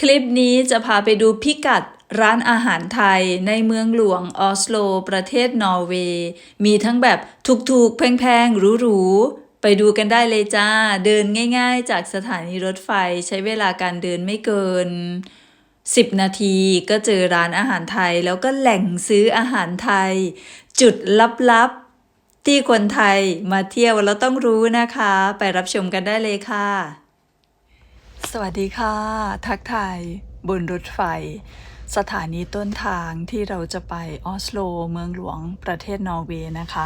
คลิปนี้จะพาไปดูพิกัดร้านอาหารไทยในเมืองหลวงออสโล ประเทศนอร์เวย์ มีทั้งแบบถูกๆ แพงๆ หรูๆ ไปดูกันได้เลยจ้า เดินง่ายๆ จากสถานีรถไฟใช้เวลาการเดินไม่เกิน 10 นาทีก็เจอร้านอาหารไทยแล้วก็แหล่งซื้ออาหารไทย จุดลับๆ ที่คนไทยมาเที่ยวแล้วต้องรู้นะคะ ไปรับชมกันได้เลยค่ะ สวัสดีค่ะ ทักทายบนรถไฟ สถานีต้นทางที่เราจะไปออสโล เมืองหลวงประเทศนอร์เวย์นะคะ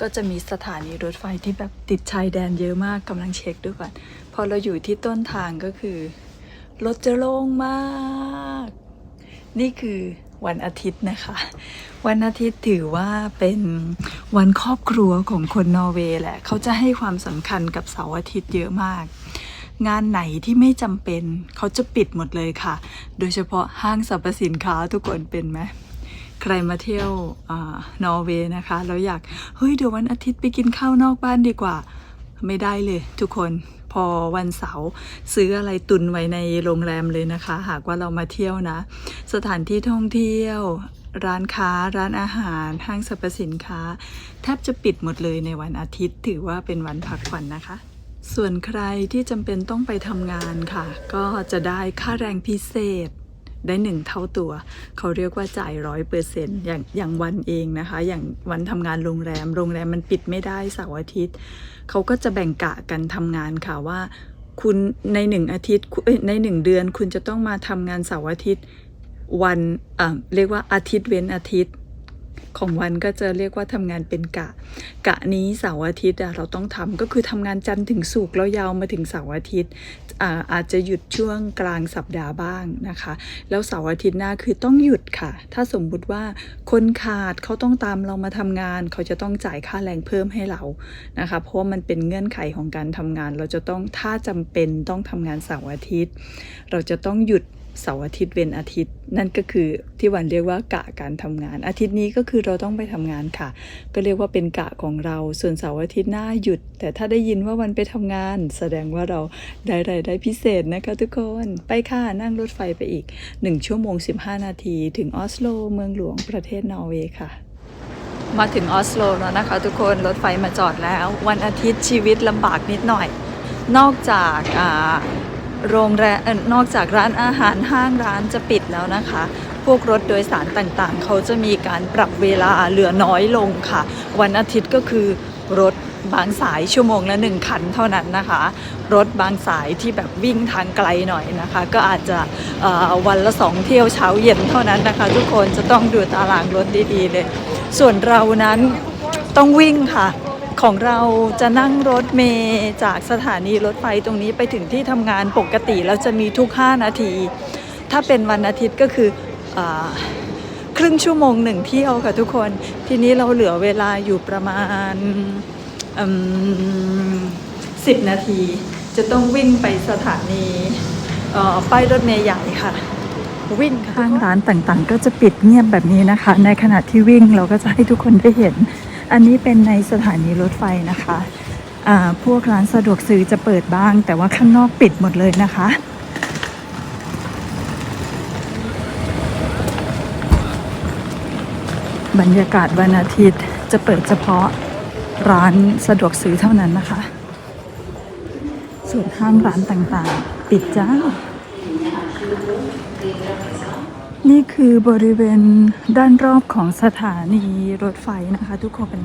ก็จะมีสถานีรถไฟที่แบบติดชายแดนเยอะมากกำลังเช็คด้วยก่อนพอเราอยู่ที่ต้นทางก็คือ รถจะโล่งมาก นี่คือวันอาทิตย์นะคะ วันอาทิตย์ถือว่าเป็นวันครอบครัวของคนนอร์เวย์แหละ เขาจะให้ความสำคัญกับเสาร์อาทิตย์เยอะมาก งานไหนที่ไม่จำเป็นเขาจะปิดหมดเลยค่ะ โดยเฉพาะห้างสรรพสินค้าทุกคนเป็นไหมใครมาเที่ยวอนอร์เวย์นะคะ แล้วอยาก เฮ้ย เดี๋ยววันอาทิตย์ไปกินข้าวนอกบ้านดีกว่า ไม่ได้เลยทุกคนพอวันเสาร์ซื้ออะไรตุนไว้ในโรงแรมเลยนะคะ หากว่าเรามาเที่ยวนะ สถานที่ท่องเที่ยว ร้านค้า ร้านอาหาร ห้างสรรพสินค้า แทบจะปิดหมดเลยในวันอาทิตย์ ถือว่าเป็นวันพักผ่อนนะคะ ส่วนใครที่จำเป็นต้องไปทำงานค่ะ ก็จะได้ค่าแรงพิเศษได้หนึ่งเท่าตัว เขาเรียกว่าจ่ายร้อยเปอร์เซ็นต์อย่างอย่างวันเองนะคะ อย่างวันทำงานโรงแรม โรงแรมมันปิดไม่ได้เสาร์อาทิตย์ เขาก็จะแบ่งกะกันทำงานค่ะว่า คุณในหนึ่งอาทิตย์ในหนึ่งเดือน คุณจะต้องมาทำงานเสาร์อาทิตย์ วันเเรียกว่าอาทิตย์เว้นอาทิตย์ ของวันก็จะเรียกว่าทำงานเป็นกะ กะนี้เสาร์อาทิตย์เราต้องทำก็คือทำงานจันทร์ถึงศุกร์แล้วยาวมาถึงเสาร์อาทิตย์อาอาจจะหยุดช่วงกลางสัปดาห์บ้างนะคะ แล้วเสาร์อาทิตย์หน้าคือต้องหยุดค่ะ ถ้าสมมุติว่าคนขาดเขาต้องตามเรามาทำงาน เขาจะต้องจ่ายค่าแรงเพิ่มให้เรานะคะเพราะว่ามันเป็นเงื่อนไขของการทำงาน เราจะต้องถ้าจำเป็นต้องทำงานเสาร์อาทิตย์ เราจะต้องหยุด เสาร์อาทิตย์เว้นอาทิตย์ นั่นก็คือที่วันเรียกว่ากะการทำงาน อาทิตย์นี้ก็คือเราต้องไปทำงานค่ะ ก็เรียกว่าเป็นกะของเรา ส่วนเสาร์อาทิตย์หน้าหยุด แต่ถ้าได้ยินว่าวันไปทำงาน แสดงว่าเราได้รายได้พิเศษนะคะทุกคนไปค่ะนั่งรถไฟไปอีก 1 ชั่วโมง 15 นาที ถึงออสโลเมืองหลวงประเทศนอร์เวย์ค่ะมาถึงออสโลแล้วนะคะทุกคนรถไฟมาจอดแล้ว วันอาทิตย์ชีวิตลำบากนิดหน่อย นอกจากอ่า โรงแรมนอกจากร้านอาหารห้างร้านจะปิดแล้วนะคะ พวกรถโดยสารต่างๆ เขาจะมีการปรับเวลาเหลือน้อยลงค่ะ วันอาทิตย์ก็คือรถบางสายชั่วโมงละหนึ่งคันเท่านั้นนะคะ รถบางสายที่แบบวิ่งทางไกลหน่อยนะคะ ก็อาจจะวันละสองเที่ยวเช้าเย็นเท่านั้นนะคะ ทุกคนจะต้องดูตารางรถดีๆเลย ส่วนเรานั้นต้องวิ่งค่ะ ของเราจะนั่งรถเมย์จากสถานีรถไฟตรงนี้ไปถึงที่ทำงานปกติแล้วจะมีทุก 5 นาที ถ้าเป็นวันอาทิตย์ก็คืออครึ่งชั่วโมงหนึ่งเที่ยวค่ะทุกคน ทีนี้เราเหลือเวลาอยู่ประมาณสิบนาที จะต้องวิ่งไปสถานีป้ายรถเมย์ใหญ่ค่ะ วิ่งข้างร้านต่างๆ ก็จะปิดเงียบแบบนี้นะคะ ในขณะที่วิ่งเราก็จะให้ทุกคนได้เห็น อันนี้เป็นในสถานีรถไฟนะคะอ่าพวกร้านสะดวกซื้อจะเปิดบ้าง แต่ว่าข้างนอกปิดหมดเลยนะคะ บรรยากาศวันอาทิตย์จะเปิดเฉพาะร้านสะดวกซื้อเท่านั้นนะคะ ส่วนห้างร้านต่างๆ ปิดจ้า นี่คือบริเวณด้านรอบของสถานีรถไฟนะคะ ทุกคน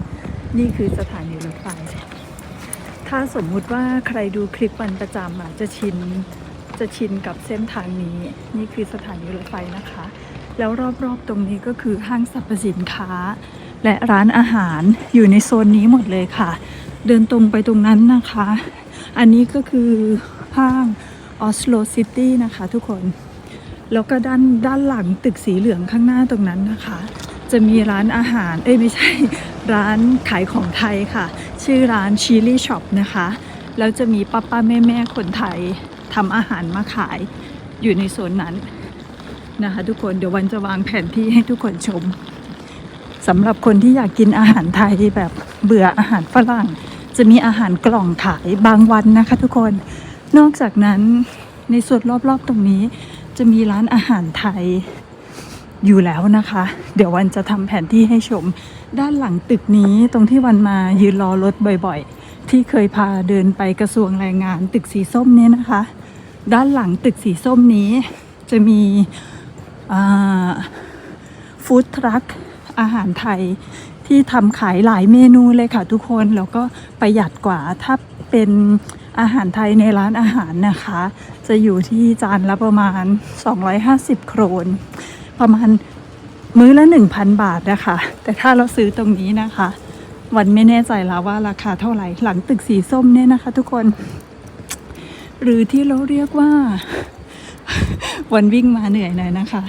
นี่คือสถานีรถไฟ ถ้าสมมุติว่าใครดูคลิปวันประจำอะจะชินจะชินกับเส้นทางนี้ นี่คือสถานีรถไฟนะคะ แล้วรอบๆตรงนี้ก็คือห้างสรรพสินค้า และร้านอาหารอยู่ในโซนนี้หมดเลยค่ะ เดินตรงไปตรงนั้นนะคะ อันนี้ก็คือห้างออสโลซิตี้นะคะทุกคน แล้วก็ด้านด้านหลังตึกสีเหลืองข้างหน้าตรงนั้นนะคะ จะมีร้านอาหาร เอ้ยไม่ใช่ ร้านขายของไทยค่ะ ชื่อร้านชิลี่ช็อปนะคะ แล้วจะมีป้าป้าแม่แม่คนไทยทำอาหารมาขายอยู่ในโซนนั้นนะคะ ทุกคนเดี๋ยววันจะวางแผนที่ให้ทุกคนชมสำหรับคนที่อยากกินอาหารไทยแบบเบื่ออาหารฝรั่ง จะมีอาหารกล่องขายบางวันนะคะ ทุกคนนอกจากนั้นในส่วนรอบๆตรงนี้ จะมีร้านอาหารไทยอยู่แล้วนะคะ เดี๋ยววันจะทำแผนที่ให้ชม ด้านหลังตึกนี้ตรงที่วันมายืนรอรถบ่อยๆ ที่เคยพาเดินไปกระทรวงแรงงานตึกสีส้มเนี่ยนะคะ ด้านหลังตึกสีส้มนี้จะมีฟู้ดทรัคอาหารไทยที่ทำขายหลายเมนูเลยค่ะทุกคนแล้วก็ประหยัดกว่าถ้าเป็นอาหารไทยในร้านอาหารนะคะ จะอยู่ที่จานละประมาณ 250 โครน ประมาณมื้อละ 1,000 บาทนะคะ แต่ถ้าเราซื้อตรงนี้นะคะ วันไม่แน่ใจแล้วว่าราคาเท่าไหร่ หลังตึกสีส้มเนี่ยนะคะ ทุกคน หรือที่เราเรียกว่า วันวิ่งมาเหนื่อยหน่อยนะคะ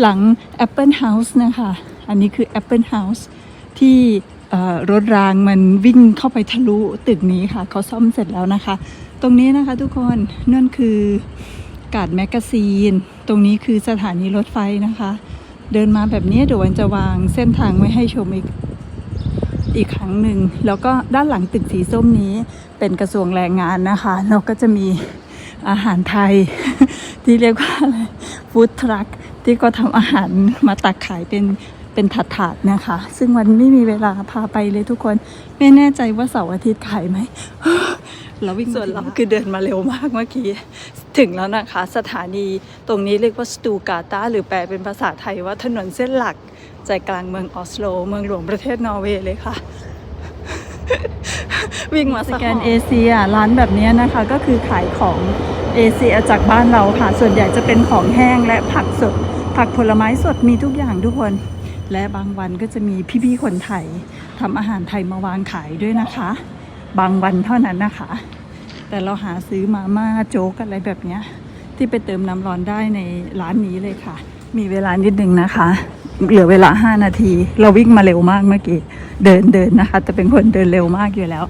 หลัง Apple House นะคะ อันนี้คือ Apple House ที่รถรางมันวิ่งเข้าไปทะลุตึกนี้ค่ะ เขาซ่อมเสร็จแล้วนะคะ ตรงนี้นะคะทุกคนนั่นคือกาดแมกกาซีน ตรงนี้คือสถานีรถไฟนะคะ เดินมาแบบนี้เดี๋ยววันจะวางเส้นทางไว้ให้ชมอีกอีกครั้งหนึ่งแล้วก็ด้านหลังตึกสีส้มนี้เป็นกระทรวงแรงงานนะคะแล้วก็จะมีอาหารไทย ที่เรียกว่าอะไรฟู้ดทรัคที่ก็ทำอาหารมาตักขายเป็นเป็นถาดๆนะคะ ซึ่งวันไม่มีเวลาพาไปเลยทุกคน ไม่แน่ใจว่าเสาร์อาทิตย์ขายไหม เราวิ่งส่วนเราคือเดินมาเร็วมากเมื่อกี้ ถึงแล้วนะคะ สถานีตรงนี้เรียกว่าสตูกาตาหรือแปลเป็นภาษาไทยว่าถนนเส้นหลัก ใจกลางเมืองออสโล เมืองหลวงประเทศนอร์เวย์เลยค่ะ วิ่งมาสแกนเอเชียร้านแบบนี้นะคะ ก็คือขายของเอเชียจากบ้านเราค่ะ ส่วนใหญ่จะเป็นของแห้งและผักสด ผักผลไม้สดมีทุกอย่างทุกคน และบางวันก็จะมีพี่ๆคนไทยทำอาหารไทยมาวางขายด้วยนะคะ บางวันเท่านั้นนะคะ แต่เราหาซื้อมาม่าโจ๊กอะไรแบบเนี้ย ที่ไปเติมน้ำร้อนได้ในร้านนี้เลยค่ะ มีเวลานิดนึงนะคะ เหลือเวลา 5 นาที เราวิ่งมาเร็วมากเมื่อกี้เดินเดินนะคะ แต่เป็นคนเดินเร็วมากอยู่แล้ว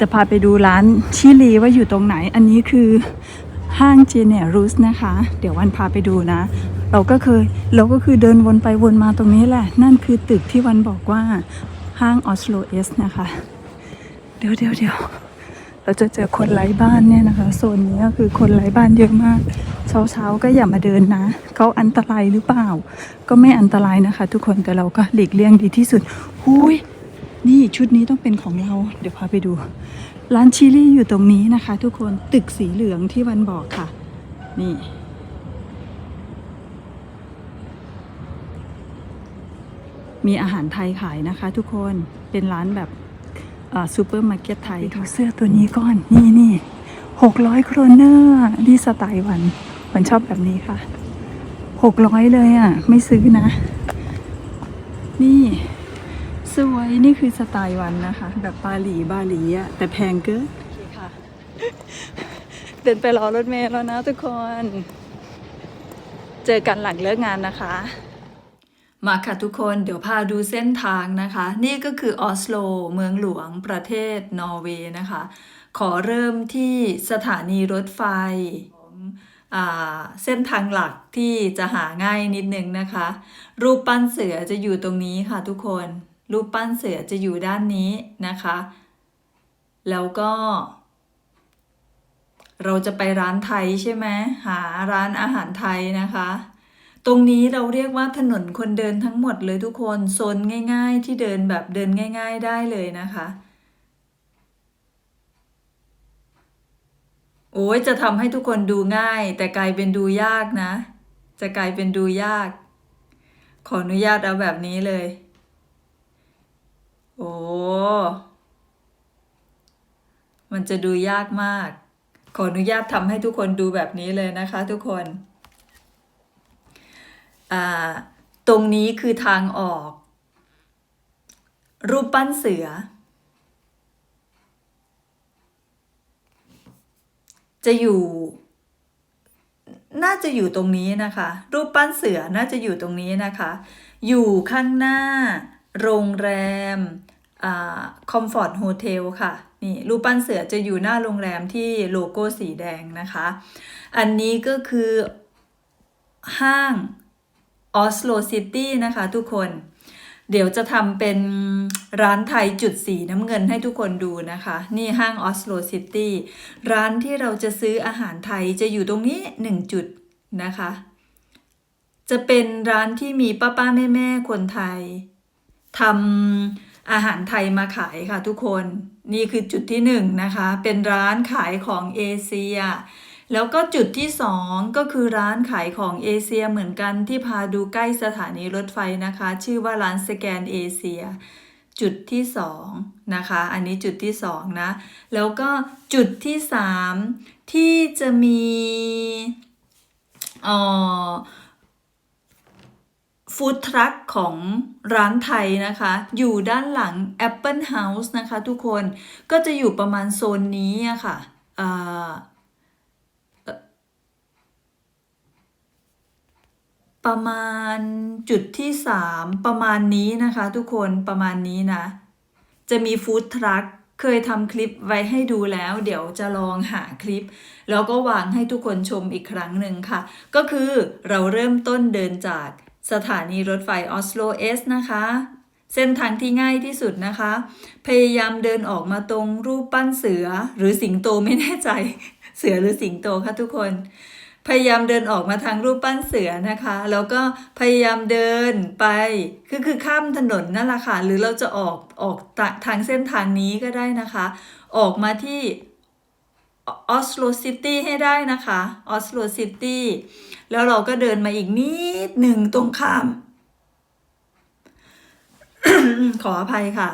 จะพาไปดูร้านชิลีว่าอยู่ตรงไหน อันนี้คือห้างเจเนรุสนะคะ เดี๋ยววันพาไปดูนะ เราก็เคยเราก็คือเดินวนไปวนมาตรงนี้แหละ นั่นคือตึกที่วันบอกว่าห้างออสโลเอสนะคะ ดี๋ยวเดี๋ยวเดี๋ยวเราจะเจอคนไร้บ้านเนี่ยนะคะโซนนี้ก็คือคนไร้บ้านเยอะมาก เช้าเช้าๆก็อย่ามาเดินนะเขาอันตรายหรือเปล่า ก็ไม่อันตรายนะคะ ทุกคนแต่เราก็หลีกเลี่ยงดีที่สุดหุยนี่ชุดนี้ต้องเป็นของเรา เดี๋ยวพาไปดู ร้านชิลี่อยู่ตรงนี้นะคะ ทุกคนตึกสีเหลืองที่วันบอกค่ะ นี่มีอาหารไทยขายนะคะ ทุกคนเป็นร้านแบบ ซูเปอร์มาร์เก็ตไทยดูเสื้อตัวนี้ก่อน นี่นี่หกร้อยโครเนอร์ดีสไตล์วันวันชอบแบบนี้ค่ะหกร้อยเลยอะ ไม่ซื้อนะ นี่ สวยนี่คือสไตล์วันนะคะ แบบบาหลีบาหลีอะ แต่แพงเกินโอเคค่ะเดินไปรอรถเมล์แล้วนะทุกคน เจอกันหลังเลิกงานนะคะ มาค่ะทุกคนเดี๋ยวพาดูเส้นทางนะคะ นี่ก็คือออสโล เมืองหลวงประเทศนอร์เวย์นะคะ ขอเริ่มที่สถานีรถไฟของเส้นทางหลักที่จะหาง่ายนิดนึงนะคะ รูปปั้นเสือจะอยู่ตรงนี้ค่ะทุกคน รูปปั้นเสือจะอยู่ด้านนี้นะคะ แล้วก็ เราจะไปร้านไทยใช่ไหมหาร้านอาหารไทยนะคะ ตรงนี้เราเรียกว่าถนนคนเดินทั้งหมดเลยทุกคนโซนง่าย ๆ ที่เดินแบบเดินง่าย ๆ ได้เลยนะคะ โอ้ยจะทำให้ทุกคนดูง่าย แต่กลายเป็นดูยากนะ จะกลายเป็นดูยาก ขออนุญาตเอาแบบนี้เลย โอ้มันจะดูยากมาก ขออนุญาตทำให้ทุกคนดูแบบนี้เลยนะคะ ทุกคน ตรงนี้คือทางออก รูปปั้นเสือ จะอยู่ น่าจะอยู่ตรงนี้นะคะ รูปปั้นเสือน่าจะอยู่ตรงนี้นะคะ อยู่ข้างหน้า โรงแรมคอมฟอร์ตโฮเทลค่ะนี่รูปปั้นเสือจะอยู่หน้าโรงแรมที่โลโก้สีแดงนะคะ อันนี้ก็คือห้าง ออสโลซิตี้นะคะทุกคน เดี๋ยวจะทำเป็นร้านไทยจุดสีน้ำเงินให้ทุกคนดูนะคะ นี่ห้างออสโลซิตี้ร้านที่เราจะซื้ออาหารไทยจะอยู่ตรงนี้ 1 จุดนะคะ จะเป็นร้านที่มีป้าป้าแม่แม่ๆคนไทยทำอาหารไทยมาขายค่ะทุกคน นี่คือจุดที่หนึ่งนะคะ เป็นร้านขายของเอเชีย แล้วก็จุดที่สองก็คือร้านขายของเอเชียเหมือนกันที่พาดูใกล้สถานีรถไฟนะคะ ชื่อว่าร้านสแกนเอเชีย จุดที่สองนะคะ อันนี้จุดที่สองนะ แล้วก็จุดที่สามที่จะมีออฟู้ดทรัคของร้านไทยนะคะ อยู่ด้านหลัง Apple House นะคะทุกคนก็จะอยู่ประมาณโซนนี้อะค่ะอ่อเอ่อ ประมาณจุดที่สามประมาณนี้นะคะ ทุกคนประมาณนี้นะ จะมีฟู้ดทรัคเคยทำคลิปไว้ให้ดูแล้ว เดี๋ยวจะลองหาคลิป แล้วก็วางให้ทุกคนชมอีกครั้งหนึ่งค่ะ ก็คือเราเริ่มต้นเดินจากสถานีรถไฟออสโลเอสนะคะ เส้นทางที่ง่ายที่สุดนะคะ พยายามเดินออกมาตรงรูปปั้นเสือหรือสิงโตไม่แน่ใจ เสือหรือสิงโตคะทุกคน พยายามเดินออกมาทางรูปปั้นเสือนะคะ แล้วก็พยายามเดินไปคือคือข้ามถนนนั่นแหละค่ะ หรือเราจะออกออกตะทางเส้นทางนี้ก็ได้นะคะ ออกมาที่ออสโลซิตี้ให้ได้นะคะออสโลซิตี้แล้วเราก็เดินมาอีกนิดหนึ่งตรงข้าม ขออภัยค่ะ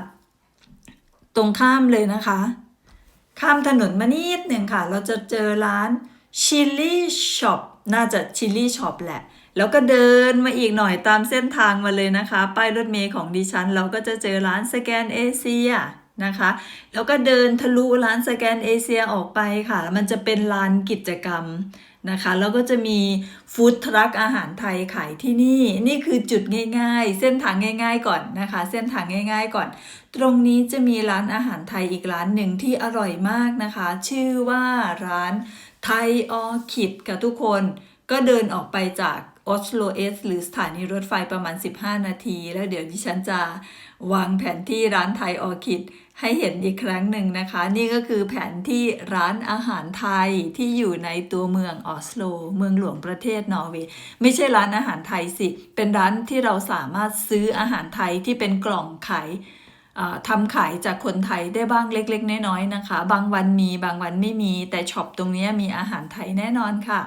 ตรงข้ามเลยนะคะ ข้ามถนนมานิดหนึ่งค่ะ เราจะเจอร้าน ชิลลี่ช็อปน่าจะชิลลี่ช็อปแหละ แล้วก็เดินมาอีกหน่อยตามเส้นทางมาเลยนะคะ ป้ายรถเมล์ของดิฉัน เราก็จะเจอร้านสแกนเอเชียนะคะ แล้วก็เดินทะลุร้านสแกนเอเชียออกไปค่ะ มันจะเป็นลานกิจกรรมนะคะ แล้วก็จะมีฟู้ดทรัคอาหารไทยขายที่นี่ นี่คือจุดง่ายๆ เส้นทางง่าย ๆ ก่อนนะคะ เส้นทางง่าย ๆ ก่อน ตรงนี้จะมีร้านอาหารไทยอีกร้านหนึ่งที่อร่อยมากนะคะ ชื่อว่าร้าน ไทยออคิดกับทุกคน ก็เดินออกไปจากออสโลเอสหรือสถานีรถไฟประมาณ 15 นาที แล้วเดี๋ยวดิฉันจะวางแผนที่ร้านไทยออคิดให้เห็นอีกครั้งหนึ่งนะคะ นี่ก็คือแผนที่ร้านอาหารไทยที่อยู่ในตัวเมืองออสโล เมืองหลวงประเทศนอร์เวย์ไม่ใช่ร้านอาหารไทยสิ เป็นร้านที่เราสามารถซื้ออาหารไทยที่เป็นกล่องขายอ่ ทำขายจากคนไทยได้บ้างเล็ก ๆ น้อยๆนะคะ บางวันมีบางวันไม่มี แต่ช็อปตรงนี้มีอาหารไทยแน่นอนค่ะ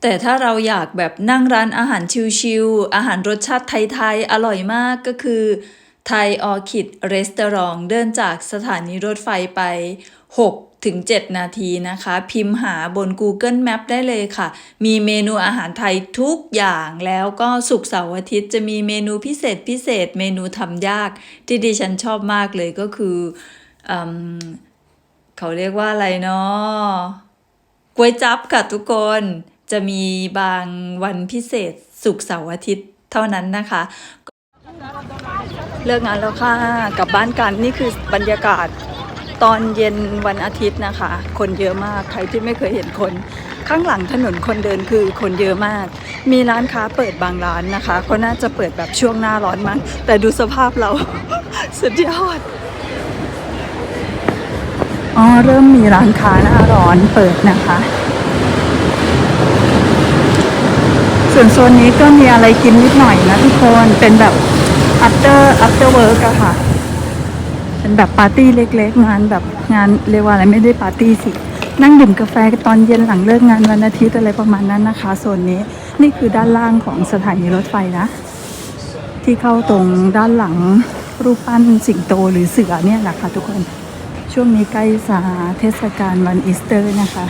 แต่ถ้าเราอยากแบบนั่งร้านอาหารชิลๆอาหารรสชาติไทยๆอร่อยมากก็คือไทยออคิดรีสตอรองเดินจากสถานีรถไฟไป 6 ถึง 7 นาทีนะคะ พิมพ์หาบน Google Map ได้เลยค่ะ มีเมนูอาหารไทยทุกอย่างแล้วก็สุกเสาร์อาทิตย์จะมีเมนูพิเศษพิเศษ เมนูทำยาก ที่ดิฉันชอบมากเลยก็คืออเขาเรียกว่าอะไรเนาะก๋วยจั๊บค่ะทุกคนจะมีบางวันพิเศษสุกเสาร์อาทิตย์เท่านั้นนะคะเลิกงานแล้วค่ะกลับบ้านกันนี่คือบรรยากาศ ตอนเย็นวันอาทิตย์นะคะ คนเยอะมากใครที่ไม่เคยเห็นคน ข้างหลังถนนคนเดินคือคนเยอะมาก มีร้านค้าเปิดบางร้านนะคะเขาน่าจะเปิดแบบช่วงหน้าร้อนมั้งแต่ดูสภาพเรา สุดยอดอ๋อเริ่มมีร้านค้าหน้าร้อนเปิดนะคะ ส่วนโซนนี้ก็มีอะไรกินนิดหน่อยนะทุกคนเป็นแบบ after after work อะค่ะ เป็นแบบปาร์ตี้เล็ก ๆ งานแบบงานเรียกว่าอะไรไม่ได้ปาร์ตี้สิ นั่งดื่มกาแฟตอนเย็นหลังเลิกงานวันอาทิตย์อะไรประมาณนั้นนะคะโซนนี้นี่คือด้านล่างของสถานีรถไฟนะ ที่เข้าตรงด้านหลังรูปปั้นสิงโตหรือเสือเนี่ยแหละค่ะทุกคน ช่วงนี้ใกล้สาเทศกาลวันอีสเตอร์นะคะ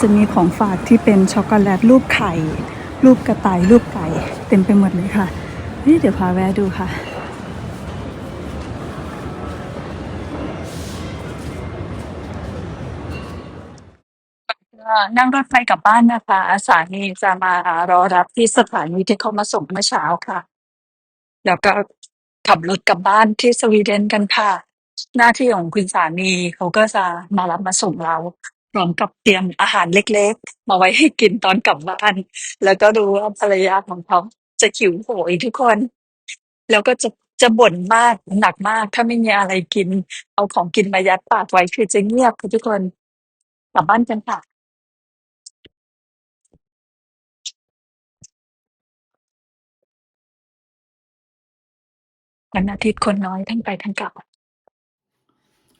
จะมีของฝากที่เป็นช็อกโกแลตรูปไข่ รูปกระต่ายรูปไก่ เต็มไปหมดเลยค่ะ นี่เดี๋ยวพาแวะดูค่ะ นั่งรถไฟกลับบ้านนะคะ สามีจะมารอรับที่สถานีที่เขามาส่งเมื่อเช้าค่ะ แล้วก็ขับรถกลับบ้านที่สวีเดนกันค่ะ หน้าที่ของคุณสามีเขาก็จะมารับมาส่งเรา พร้อมกับเตรียมอาหารเล็กๆ มาไว้ให้กินตอนกลับบ้าน แล้วก็รู้ว่าภรรยาของเขาจะหิวโหยทุกคน แล้วก็จะจะบ่นมากหนักมาก ถ้าไม่มีอะไรกิน เอาของกินมายัดปากไว้คือจะเงียบค่ะทุกคน กลับบ้านกันค่ะ วันอาทิตย์คนน้อยทั้งไปทั้งกลับ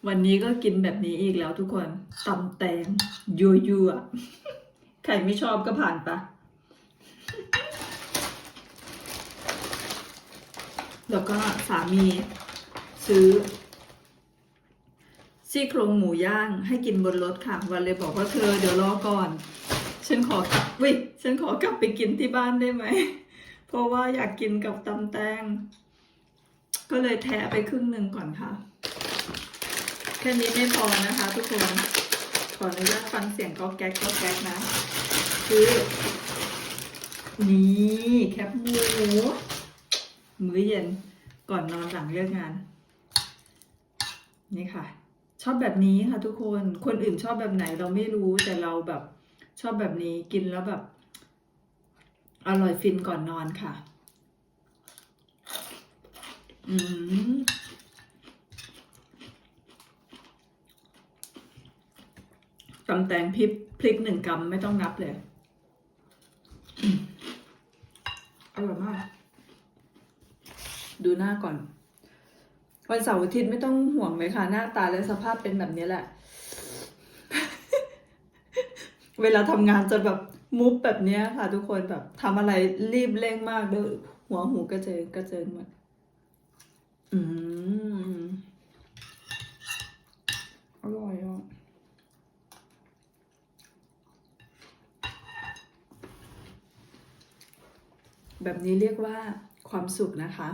วันนี้ก็กินแบบนี้อีกแล้วทุกคนตำแตงยัวยัวใครไม่ชอบก็ผ่านไปแล้วก็สามีซื้อ ซี่โครงหมูย่างให้กินบนรถค่ะ วันเลยบอกว่าเธอเดี๋ยวรอก่อน ฉันขอกลับวิฉันขอกลับไปกินที่บ้านได้ไหม เพราะว่าอยากกินกับตำแตง ก็เลยแทะไปครึ่งหนึ่งก่อนค่ะ แค่นี้ไม่พอนะคะ ทุกคน ขออนุญาตฟังเสียงก็แก๊กก็แก๊กนะ คือ นี่แคบหมูมื้อเย็นก่อนนอนหลังเลิกงาน นี่ค่ะ ชอบแบบนี้ค่ะทุกคน คนอื่นชอบแบบไหนเราไม่รู้แต่เราแบบชอบแบบนี้กินแล้วแบบ อร่อยฟินก่อนนอนค่ะ อืมตำแตงพริกพริกหนึ่งกำไม่ต้องนับเลย อร่อยมาก ดูหน้าก่อน วันเสาร์อาทิตย์ไม่ต้องห่วงเลยค่ะ หน้าตาและสภาพเป็นแบบนี้แหละ เวลาทำงานจะแบบมุฟแบบนี้ค่ะ ทุกคนแบบทำอะไรรีบเร่งมากเด้อหัวหูกระเจิงกระเจิงหมด อืม อร่อยอะแบบนี้เรียกว่าความสุขนะคะ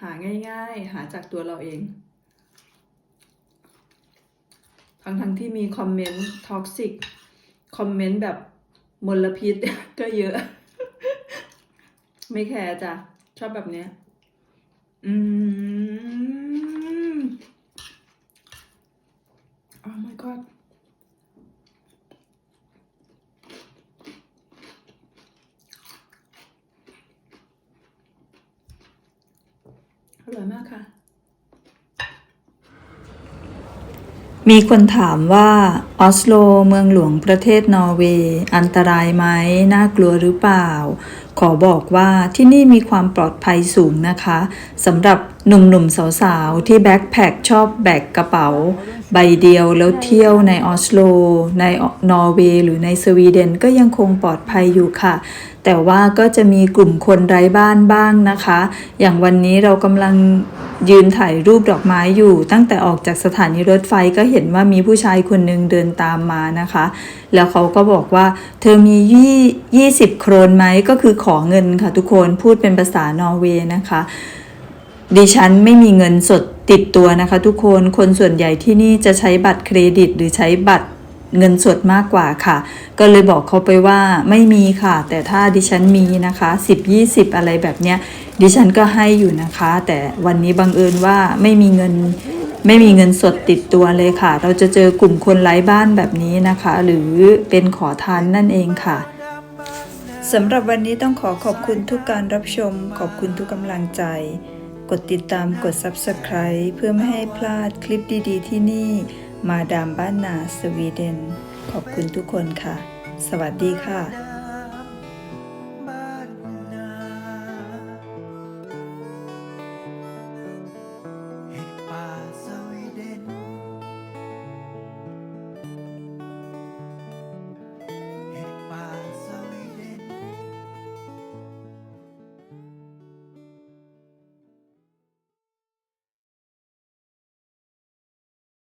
หาง่ายๆ หาจากตัวเราเอง ทั้งทั้งที่มีคอมเมนต์ท็อกซิกคอมเมนต์แบบมลพิษก็เยอะ ไม่แคร์จ้ะ ชอบแบบเนี้ย อืม oh my god อร่อยมากค่ะ มีคนถามว่าออสโลเมืองหลวงประเทศนอร์เวย์อันตรายไหมน่ากลัวหรือเปล่า ขอบอกว่าที่นี่มีความปลอดภัยสูงนะคะสำหรับหนุ่มๆสาวๆ ที่แบ็คแพคชอบแบกกระเป๋า ใบเดียวแล้วเที่ยวในออสโล ในนอร์เวย์หรือในสวีเดนก็ยังคงปลอดภัยอยู่ค่ะ แต่ว่าก็จะมีกลุ่มคนไร้บ้านบ้างนะคะ อย่างวันนี้เรากำลังยืนถ่ายรูปดอกไม้อยู่ ตั้งแต่ออกจากสถานีรถไฟก็เห็นว่ามีผู้ชายคนหนึ่งเดินตามมานะคะ แล้วเขาก็บอกว่า เธอมียี่ยี่สิบโครนไหมก็คือขอเงินค่ะทุกคนพูดเป็นภาษานอร์เวย์นะคะ ดิฉันไม่มีเงินสดติดตัวนะคะทุกคน คนส่วนใหญ่ที่นี่จะใช้บัตรเครดิต หรือใช้บัตรเงินสดมากกว่าค่ะ ก็เลยบอกเขาไปว่าไม่มีค่ะ แต่ถ้าดิฉันมีนะคะ 10 20 อะไรแบบเนี้ย ดิฉันก็ให้อยู่นะคะ แต่วันนี้บังเอิญว่าไม่มีเงินไม่มีเงินสดติดตัวเลยค่ะ เราจะเจอกลุ่มคนไร้บ้านแบบนี้นะคะ หรือเป็นขอทานนั่นเองค่ะสำหรับวันนี้ต้องขอขอบคุณทุกการรับชม ขอบคุณทุกกำลังใจ กดติดตามกด Subscribe เพื่อไม่ให้พลาดคลิปดีๆ ที่นี่ มาดามบ้านนาสวีเดน ขอบคุณทุกคนค่ะ สวัสดีค่ะ